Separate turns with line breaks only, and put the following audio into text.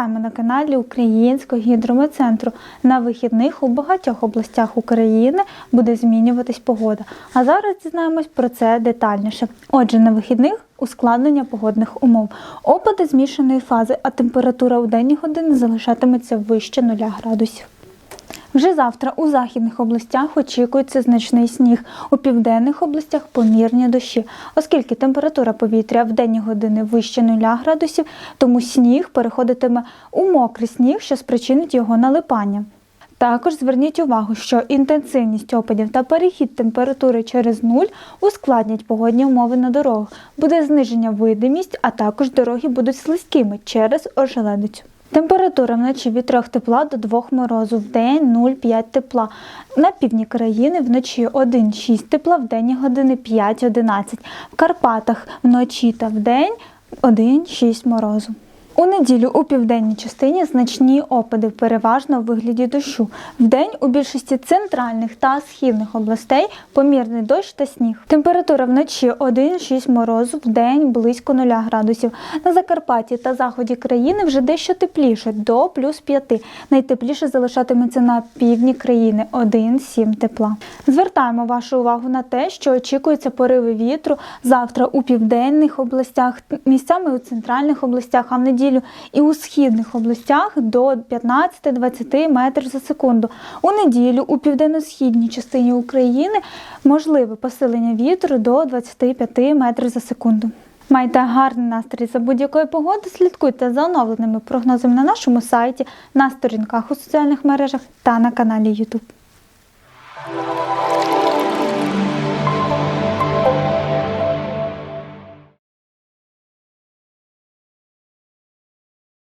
Вітаємо на каналі Українського гідрометцентру. На вихідних у багатьох областях України буде змінюватись погода. А зараз дізнаємось про це детальніше. Отже, на вихідних ускладнення погодних умов. Опади змішаної фази, а температура у денні години залишатиметься вище 0 градусів. Вже завтра у західних областях очікується значний сніг, у південних областях помірні дощі. Оскільки температура повітря в денні години вище 0 градусів, тому сніг переходитиме у мокрий сніг, що спричинить його налипання. Також зверніть увагу, що інтенсивність опадів та перехід температури через нуль ускладнять погодні умови на дорогах. Буде зниження видимість, а також дороги будуть слизькими через ожеледицю. Температура вночі від 3 тепла до 2 морозу, в день 0,5 тепла. На півдні країни вночі 1,6 тепла, в день години 5-11. В Карпатах вночі та в день 1,6 морозу. У неділю у південній частині значні опади, переважно у вигляді дощу. Вдень у більшості центральних та східних областей помірний дощ та сніг. Температура вночі 1,6 морозу, вдень близько 0 градусів. На Закарпатті та заході країни вже дещо тепліше, до плюс 5. Найтепліше залишатиметься на півдні країни 1,7 тепла. Звертаємо вашу увагу на те, що очікуються пориви вітру завтра у південних областях, місцями у центральних областях, а в неділю і у східних областях до 15-20 метрів за секунду. У неділю у південно-східній частині України можливе посилення вітру до 25 метрів за секунду. Майте гарний настрій за будь-якої погоди. Слідкуйте за оновленими прогнозами на нашому сайті, на сторінках у соціальних мережах та на каналі YouTube.